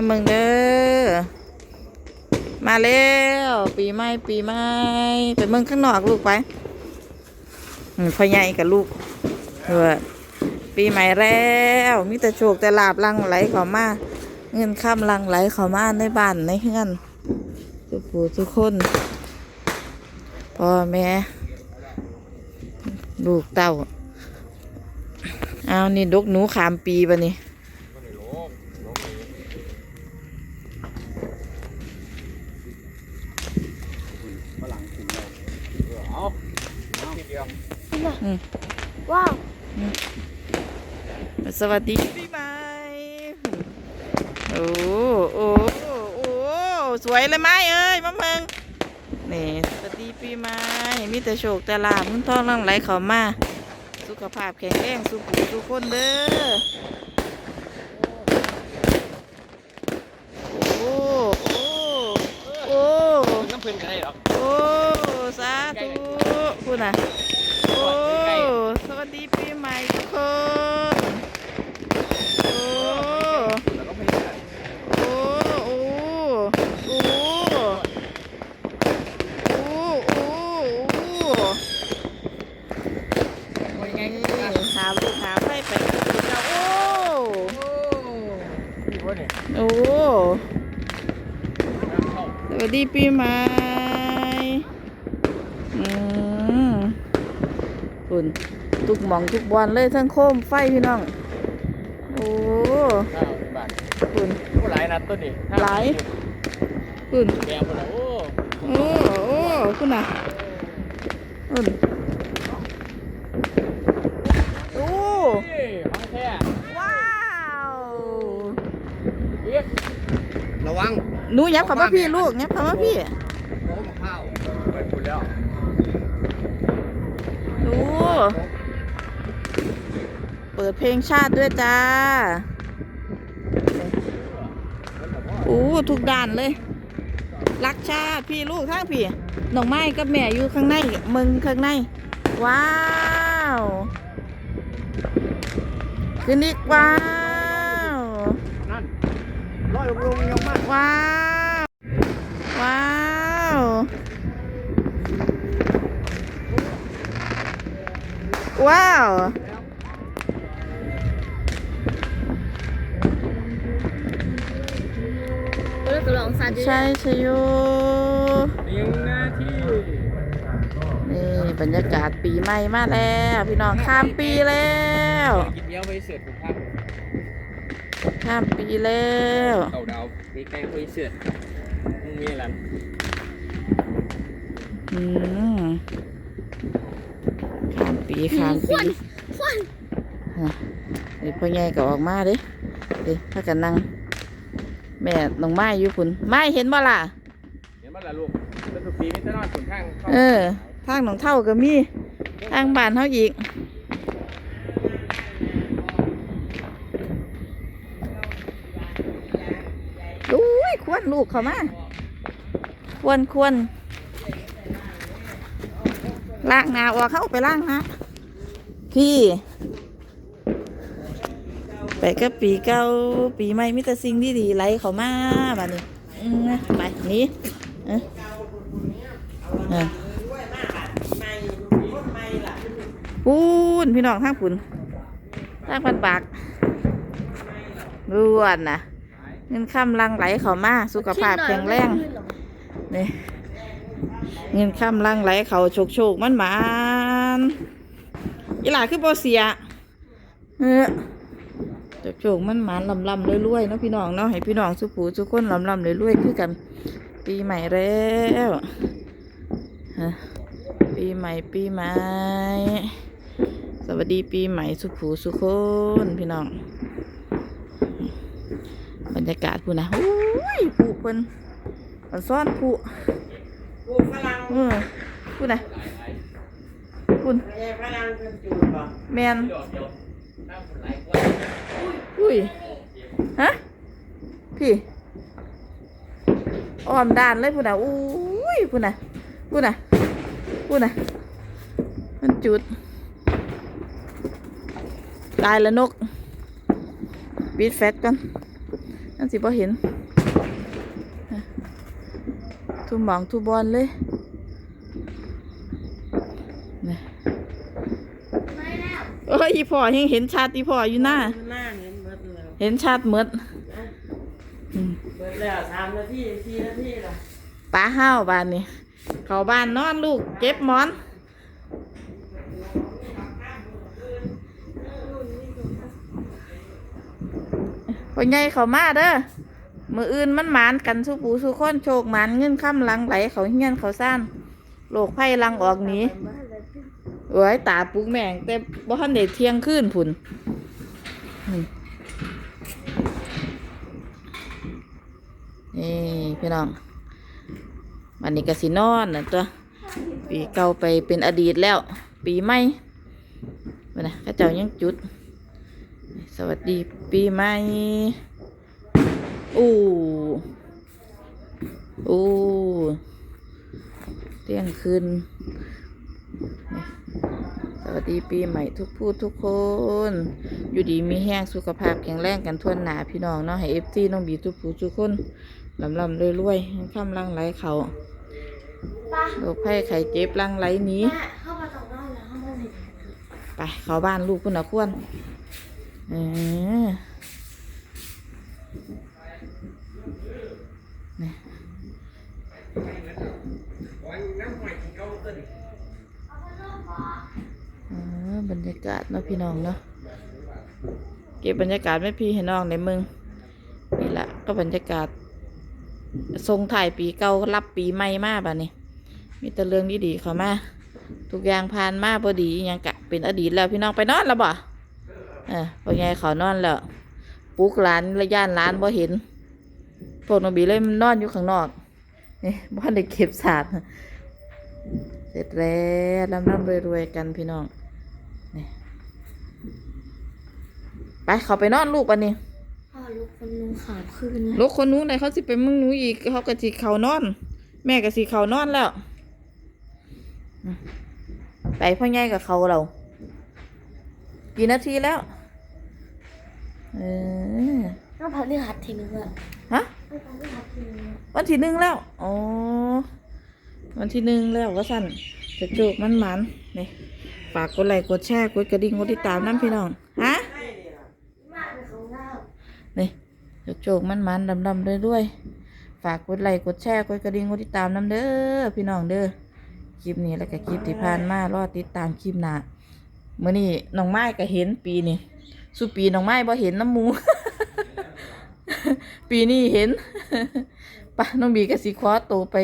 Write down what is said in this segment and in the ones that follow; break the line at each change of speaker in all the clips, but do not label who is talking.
มาเมืองเด้อ มาแล้วปีใหม่ปีใหม่ไปเมืองข้างนอกลูกไปพ่อใหญ่กับลูกเออปีใหม่แล้วมีแต่โชคแต่ลาบลังไหลเข้ามาเงินข้ามลังไหลเข้ามาในบ้านในเฮือนทุกผู้ทุกคนพ่อแม่ลูกเต้าเอานี่ดกหนูขามปีปะนี่
เอาเอาทีเดียว
ว้าว
สวัสดีปีใหม่โอ้โอ้โอ้สวยเลยไหมเอ้ยมาเมืองนี่สวัสดีปีใหม่มีแต่โชคแต่ลาบเงินทองหลังไหลเข้ามา สุขภาพแข็งแรงสุขผู้สุขคนเด้อโอ้โอ้โอ้
น้ำเพิ่นกันได้หรอก
โอ้สาธุคุณน่ะ โอ้ สวัสดีปีใหม่ทุกคน โอ้
แล้วก็ไม่ได้
โอ้ โอ้ โอ้ โอ้ โอ้โอ้
โอ้ยไง
นี่หาลูกหาไฟไปกับคุณเจ้าโอ้
โอ้นี่วะ เนี่ย
โอ้
เข้า
สวัสดีปีใหม่อืมคุณทุกหมองทุกบอลเลยทั้งโคมไฟพี่น้อง โอ้
ข้าวบาท
คุณ
โอ้หลายนัดต้นนี่
หลายคุณ
แกมหมดแล้วโอ้
โอ้โอ้คุณน่ะคุณโอ้
เฮ้ยของแท้
ว้าว
เรียกระวัง
หนูยับคำว่าพี่ลูกยับคำว่าพี่
โอ้มะพร้าวเปิดคุณแล้ว
ดูเปิดเพลงชาติด้วยจ้าโอ้ทุกด่านเลย รักชาติพี่ลูกทั้งพี่น้องไม้กับแม่อยู่ข้างในมึงข้างใน ว้าวขึ้นอีกว้าว
นั่นร้อยลงลงยกมา
ว้าว ว้าวว้าว
เออกระลองซาดิ
ใช่ชโย
หนึ่งนาที
นี่บรรยากาศปีใหม่มาแล้ว พี่น้องข้ามปีแล้ว
กินเดียวไปเสือถูกภาพ
ข้ามปีแล้ว
เต่าดาวมีแกงคุยเสือมึงมีอะไร
อืมข้ามปีข้าม
ค
ปี
วันควัน
ฮะเดี๋ยวพ่อใหญ่ก็ออกมาเด้เดี๋ยวถ้ากันนั่งแม่น้องไม้อยู่คุณไม้เห็นบ่ล่ะ
เห็นบ้านละลูกเป็นทุกปีมิตรนอนขนข้าง
เออทางหนองเท่าก็มีทางบ้านเฮาอีก อุ้ย ควรลูกเขามาควรควรล้างหน้าออกเข้าไปล้างนะพี่ ไปกับปีเก่าปีใหม่มีแต่สิ่งดีๆไหลเข้ามาบัดนี้อืมไปหนี่เออเออปูนพี่น้องทางปุ่นทางพันปากรวนนะ เงินข้ามลังไหลเข้ามาสุขภาพแข็งแรงนี่เงินข้ามลังไหลเขาโชกโชกมันหมานอีหล่าคือบ่เสียเออโชกโชกมันหมานลำลำรวยๆเนาะพี่น้องเนาะให้พี่น้องสุขูสุขคนลำลำรวยๆคือกันปีใหม่แล้วฮะปีใหม่ปีใหม่ สวัสดีปีใหม่สุขูสุขคนพี่น้อง บรรยากาศพูนะโอ้ยผู้เพิ่นมันซ่อนผู้
ปลูกฝรั่ง
เออพูดนะคุณ
ไม่ใช่ฝรั่งเป็นจูบป่ะ
แมนอุ้ยฮะพี่อ้อมด้านเลยพูดนะอุ้ยพูดนะพูดนะพูดนะมันจุดตายแล้วนกปิดแฟตก่อน นั่นสิบ่เห็นนะทุบหมองทุบบอลเลยนี่
ไม่แล้ว
เอ้ยอีพ่อยังเห็นชัดอีพ่ออยู่หน้า
หน้าเห็นเบิดแล้ว
เห็นชัดหมดอืม
เบิดแล้วสามนาทีสี่นาทีละ
ป้าห้าวบ้านนี่ เขาบ้านนอนลูกเก็บหมอน พ่อใหญ่เขามาเด้อมืออื่นมันหมานกันสุปูสุคนโชคหมานเงินค่ำหลังไหลเขาเฮียนเขาซ่านโลกไพ่ลังออกหนีเอ้ยตาปุกแม่งแต่บ่ทันได้เที่ยงคืนพุ่นนี่พี่น้องวันนี้ก็สินอนนะตัว ปีเก่าไปเป็นอดีตแล้ว ปีใหม่วันนะข้าเจ้ายังจุด สวัสดีปีใหม่อู้อู้เที่ยงคืนนี่สวัสดีปีใหม่ทุกผู้ทุกคน อยู่ดีมีแห้งสุขภาพแข็งแรงกันทั่วหนาพี่น้องเนาะให้เอฟซีน้องบีทุกผู้ทุกคนลำลำรวยรวยๆข้ามลังไหลเขา
ป้า
โรคไข้ไข้เจ็บลังไหลหนี้
แม่เข้ามาตรงนั้นแล้วเข้ามาเลย
ไปเข้าบ้านลูกคุณนะควร เออนี่เออบรรยากาศเนาะพี่น้องเนาะเก็บบรรยากาศไม่พี่ให้น้องในมืองนี่แหละก็บรรยากาศทรงถ่ายปีเก่ารับปีใหม่มากบ่ะนี้มีแต่เรื่องดีๆเข้ามาทุกอย่างผ่านมาพอดียังกะเป็นอดีตแล้วพี่น้องไปนอนแล้วบ่ เออพอไงเขานอนแล้วปลุกหลานระย่านหลานบ่เห็นพวกนองบีเลยมันนอนอยู่ข้างนอกนี่บ้านได้เก็บศาสตร์เสร็จแล้วร่ำร่ำรวยๆกันพี่น้องนี่ไปเขาไปนอนลูกปันนี้
พ่อลูกคนนึงขาวคืนเลย
ลูกคนนู้นไหนเขาสิไปมึงหนูอีกเขาก็สิเขานอน แม่ก็สิเขานอนแล้วไปพ่อใหญ่กับเขาเรา กี่นาทีแล้ว เออ
น้องพันเรื่องหัดทีนึงอะ
ฮะ
น้องพันเรื่องหัดทีนึงอะ
วันที่หนึ่งแล้ว อ๋อ วันที่หนึ่งแล้วว่าสั่นจะโจกมันมันนี่ฝากกดไลค์กดแชร์กดกระดิ่งกดติดตามน้ำพี่น้อง ฮะ
มากเป็นของเรา
นี่จะโจกมันมันดำดำด้วยด้วยๆฝากกดไลค์กดแชร์กดกระดิ่งกดติดตามน้ำเด้อพี่น้องเด้อ คลิปนี้แล้วก็คลิปที่ผ่านมารอติดตามคลิปหน้ามื่อนี้น้องไม้ก็เห็นปีนี้ สุปีน้องไม้บ่เห็นน้ำมู ปีนี้เห็นปะน้องบีก็สิคว้าตัวไป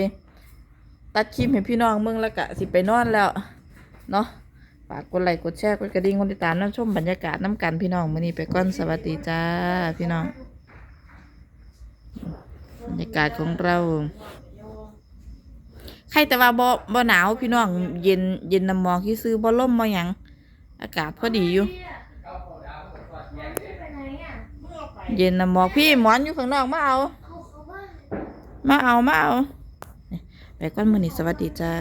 ตัดคลิปให้พี่น้องเมืองแล้วก็สิไปนอนแล้วเนาะฝากกดไลค์กดแชร์กดกระดิ่งกดติดตามน้ำชมบรรยากาศน้ำกันพี่น้องมื่อนี้ไปก่อนสวัสดีจ้าพี่น้องบรรยากาศของเราใครแต่ว่าบ่บ่หนาวพี่น้องเย็นเย็นน้ำหมอกที่ซื้อบ่ล่มบ่หยังอากาศพอดีอยู่
ไปไหนอะ
เย็นน้ำหมอกพี่หมอนอยู่ข้างนอกมาเอา
เขาเขาบ้าน
มาเอามาเอานี่ไปก่อนมื้อนี้สวัสดีจ้า